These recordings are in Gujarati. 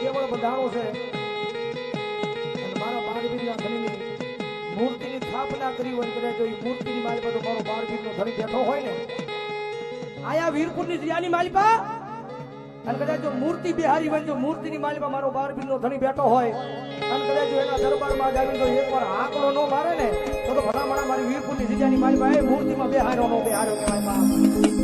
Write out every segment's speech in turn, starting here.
કેવળ બંધાણો છે. મારા બીજના ધણીની મૂર્તિની સ્થાપના કરી હોય કદાચ એ મૂર્તિની માલિકા તો મારો બીજનો ધણી બેઠો હોય ને. આયા વીરપુરની જ્યાની માલિકા અને કદાચ જો મૂર્તિ બિહારી હોય જો મૂર્તિની માલિકા મારો બીજનો ધણી બેઠો હોય. અને કદાચ જો એના દરબારમાં જાવી તો એકવાર આંકડો ન મારે ને, તો ભલામણા મારી વીરપુરની જીજાની માલિકા એ મૂર્તિમાં બેહાર્યો નો બેહાર્યો કહેવાય બાપ.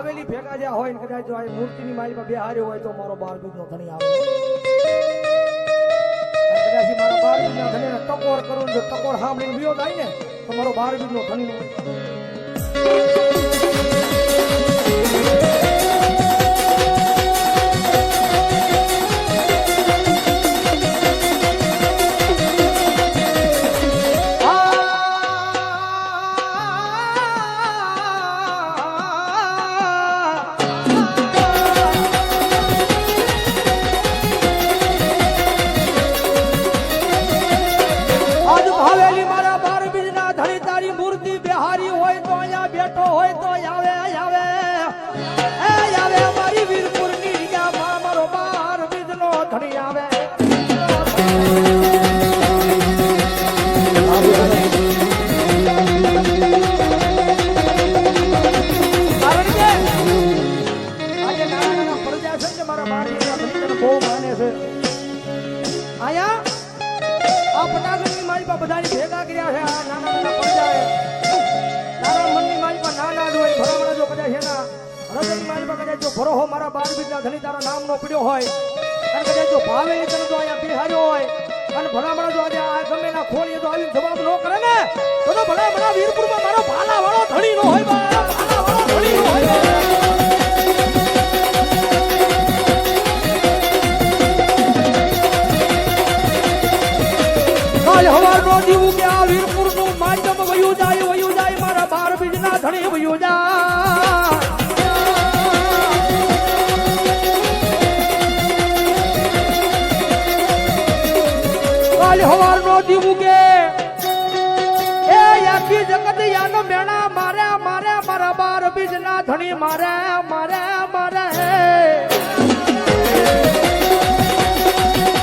ભાવેલી ભેગા જ્યાં હોય ને કદાચ જો આ મૂર્તિની માલિકા બેહાર્યો હોય તો મારો બાર બીજો ધણી આવે. કદાચ મારા બાર બીજના ધણીને ટકોર કરું ને જો ટકોર સાંભળીને વિયો થાય ને તો મારો બાર બીજો ધણી અને ભાવે એ તને જો અહીંયા બિહાર્યો હોય, અને ભલામણા જો આજે આ ગમે ના ખોલીએ તો આવી જવાબ ન કરે ને? તો તો ભલામણા વીરપુરમાં મારો ભાલા વાળો ધણી નો હોય બા ભાલા વાળો ધણી નો હોય દીવું કે આ વીરપુરનું માધ્યમ વયું જાય વયું જાય, મારા બાર બીજના ધણી વયું જાય. કાલ હવારનો દીવું કે એ આખી જગત યાનો મેણા મારે મારે, મારા બાર બીજના ધણી મારે મારે મારે.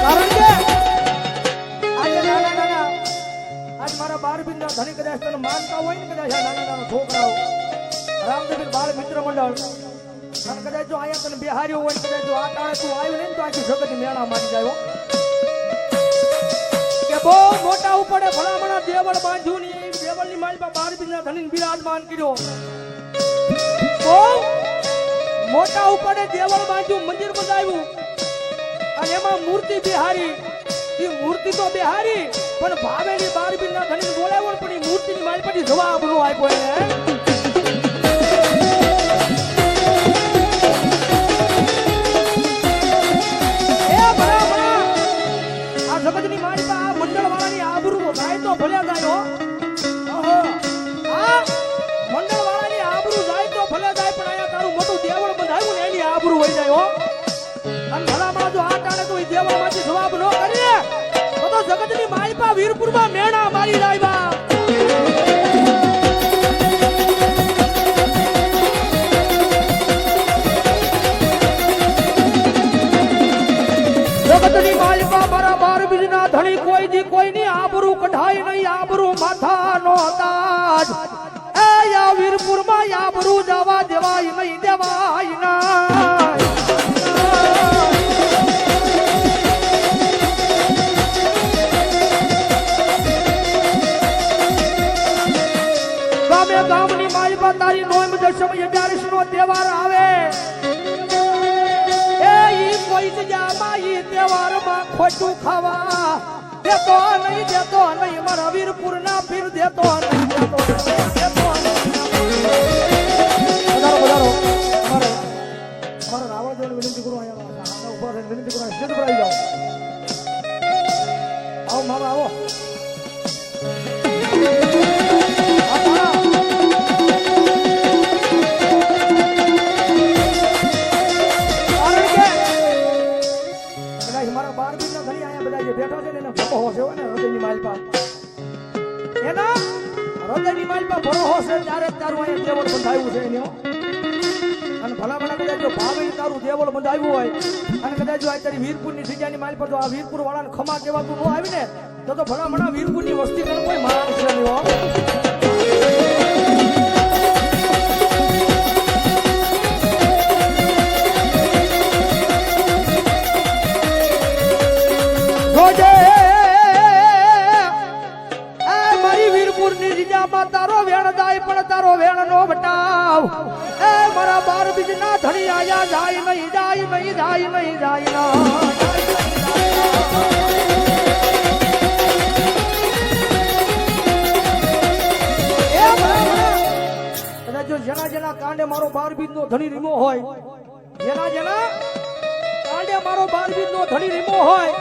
કારણ કે આજે નાના નાના આજ મારા બાર બિંદા ધણી કદાચ તને માનતા હોય ને કદાચ આ નાના નાના છોકરાઓ. રામદેવ બાળ મિત્ર મંડળ. અને કદાચ જો અહીંયા તને બિહાર્યો હોય કદાચ જો આ ટાણે તું આવ્યો ને તો આખી જગત મેળા મારી જાય કે બહુ મોટા ઉપડે ભલામણા દેવળ બાંધ્યું ને એ દેવળની માલમાં બાર બિના ધણીને બિરાજમાન કર્યો. બહુ મોટા ઉપડે દેવળ બાંધ્યું, મંદિર બંધાવ્યું અને એમાં મૂર્તિ બિહારી. એ મૂર્તિ તો બિહારી, પણ ભાવેલી બાર ના ધણી બોલાવ્યો ને પણ એ મૂર્તિની માલ પછી જવાબ નો આપ્યો એને વીરપુરમાં આબરૂ જવા દેવાય નહીં દેવાય ના ગામે ગામની માલપા તારી નોમ દશમ અગિયારસ નો તહેવાર આવે. એ કોઈ જગ્યામાં ઈ તહેવારમાં ખોટું ખાવા દેતો નહીં દેતો નહીં. મારા વીરપુર ના ફીર દેતો નહીં, દેતો દેતો નહીં. વધારો વધારો. મારે મારે રાવણ વિનંતી કરું અહીંયા. આના વિનંતી કરું. જાઓ. આવો, મામા, આવો. બંધાયું છે એનો અને ભલા ભલા કદાચ જો ભાવે તારું દેવળ બંધાવ્યું હોય, અને કદાચ જો આ તારી વીરપુરની જગ્યાની માલ પર આ વીરપુર વાળાને ખમા કહેવાતું ન આવી ને તો ભલા ભલા વીરપુરની વસ્તી કરે કોઈ માણસ જાય મહી જાય મહી જાય મહી જાય ના. કદાચ જો જેના જેના કાંડે મારો બાર બીજનો ધણી રીમો હોય, જેના જેના કાંડે મારો બાર ધણી રીમો હોય,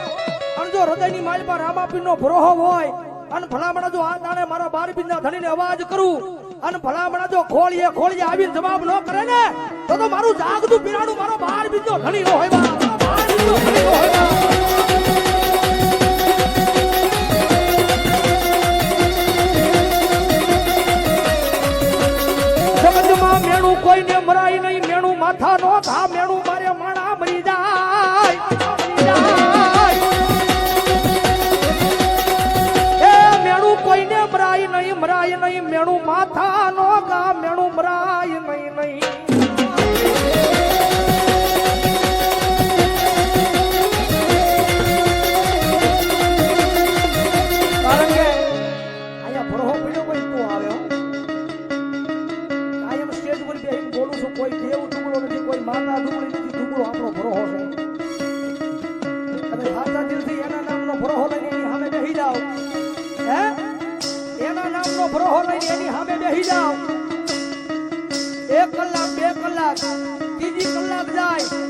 અને હૃદયની માલમાં રામાપીરનો ભરોહો હોય, અને ભલામણા જો આ મારા બાર ધણીને અવાજ કરું અને ભલામણા જો ખોળીએ ખોળીએ આવીને જવાબ ન કરે ને, તો તો મારું જાગતું પીરાણું મારો બાર બીજો ધણી હોય બા. બાર બીજો ધણી હોય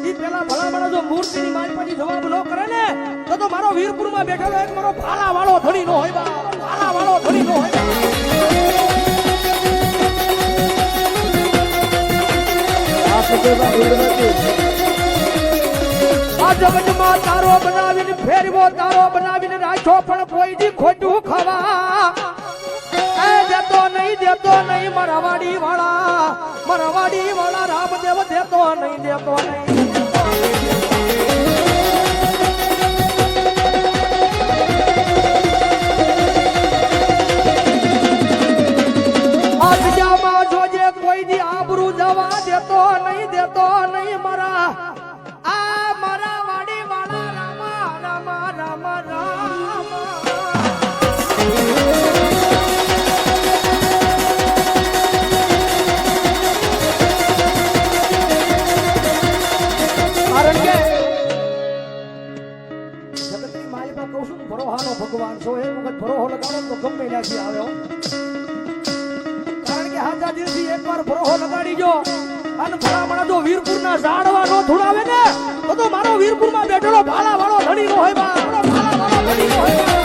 ઈ પેલા ભલામણા જો મૂર્તિની માલપાની જવાબ ન કરે ને, તો તો મારો વીરપુરમાં બેઠેલો એક મારો ભાલા વાળો ધણી નો હોય ભાલા વાળો ધણી નો હોય જગતમાં તારો બનાવીને ફેરવો, તારો બનાવીને રાખ્યો, પણ કોઈ ખોટું ખાવા. દેતો નહીં દેતો નહીં મરવાડી વાડી વાળા મરવાડી વાડી વાળા રામદેવ દેતો નહીં દેતો નહીં. ભરોહો લગાડો તો ગમે ત્યાંથી આવે કારણ કે હાથા દિલથી એકવાર ભરોહો લગાડી જો. અને ભલામણા જો વીરપુરના ઝાડવા નો ધુડાવે ને, તો તો મારો વીરપુરમાં બેઠેલો ભાલા વાળો ધણી નો હોય ભાલા વાળો ધણી નો હોય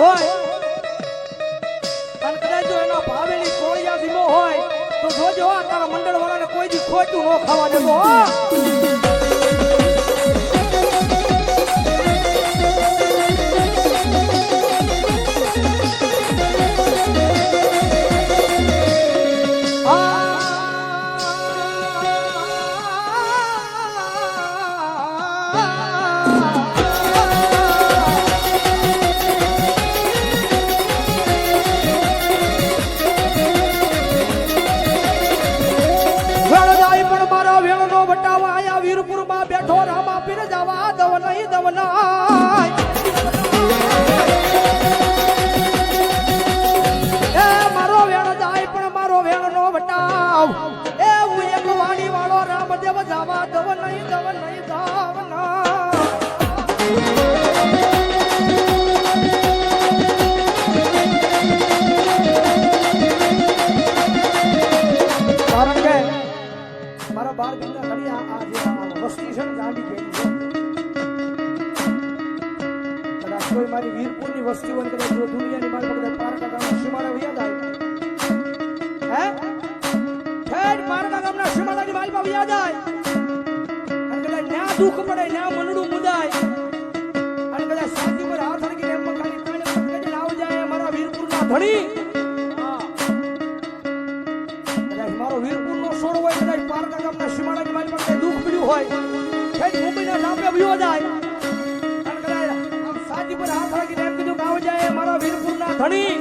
હોય અને કદાચ જો એનો ભાવેલી કોળિયા ધીમો હોય, તો જોજો તારા મંડળ વાળાને કોઈ દી ખોટું ન ખાવા દેતો દુઃખ પડે ન્યા મનડું મુદાય અને કદાચ શાંતિ પર હાથ હરગીને એમ ખાલી પકડીને આવ જાય મારા વીરપુરના ધણી કદાચ મારો વીરપુર નો સોળ હોય કદાચ પારકા ગામના સીમાડાની મારી પાસે દુઃખ પડ્યું હોય ખેડ મુંબઈ ના નામે વયો જાય અને કદાચ આમ સાજી પર હાથ રાખીને એમ કીધું આવ જાય મારા વીરપુરના ધણી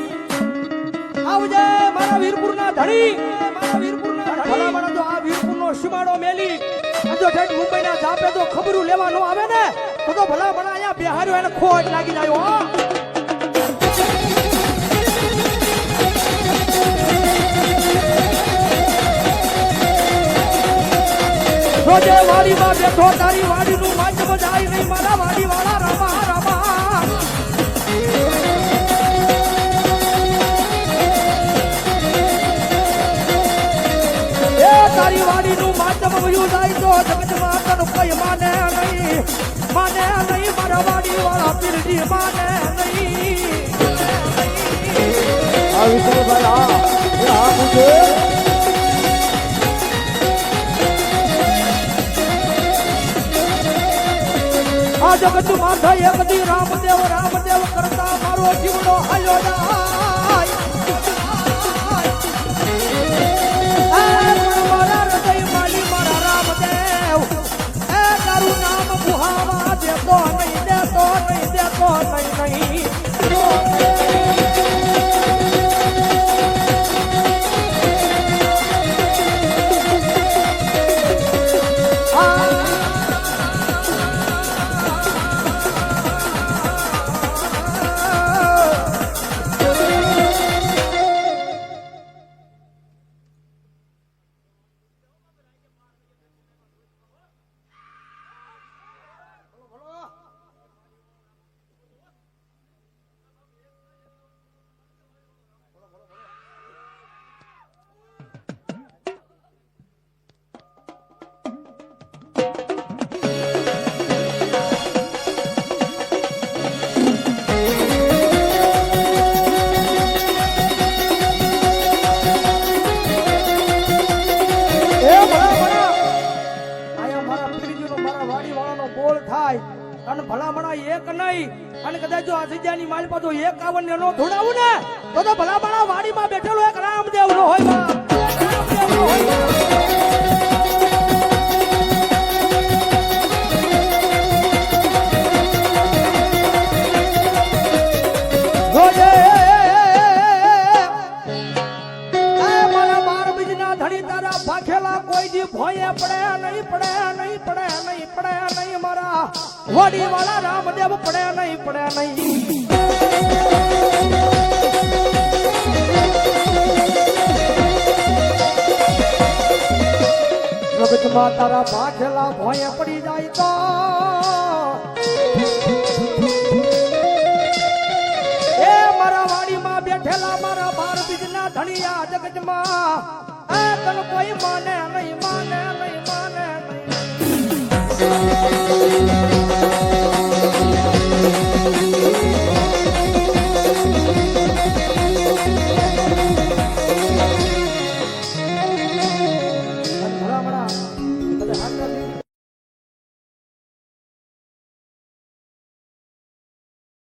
આવ જાય મારા વીરપુરના ધણી મારા વીરપુરના ધણી ભલા મારા જો આ વીરપુરનો સીમાડો મેલી જો ઠેઠ મુંબઈના જાપે તો ખબરું લેવા નો આવે ને, તો તો ભલા ભલા અહીંયા બિહાર્યો એને ખોટ લાગી જાય હો. રોજે વાડીમાં બેઠો, તારી વાડીનું માધ્યમ જાય નહીં, મારા વાડી વાડીનું માધ્યમ વયું જાય તો જગતમાં કોઈ માને નહીં. માને નહીં મારા વાડી વાળા પીરજી માને નહીં. આ વિષ્ણુભાઈ હા પૂછે. આ જગત માથા એક દી રામદેવ રામદેવ કરતા મારો જીવડો હાલ્યો થાય અને ભલા ભલા એક નહીં. અને કદાચ જો આ જગ્યાની માલ પાછો એકાવન ને નો ધોડાવું ને, તો તો ભલા ભલા વાડીમાં બેઠેલો એક રામદેવ નો હોય રામદેવ નો હોય ભોયે પડે નહીં પડે નહીં પડે નહીં, પડે વડી વાળા રામદેવ પડ્યા નહીં પડ્યા નહીં. જગતમાં તારા ભાખેલા ભોય પડી જાય તો. એ મારા વાડીમાં બેઠેલા મારા બાર બીજના ધણિયા જગતમાં. તને કોઈ માને નહીં માને નહીં માને નહીં. Thank you.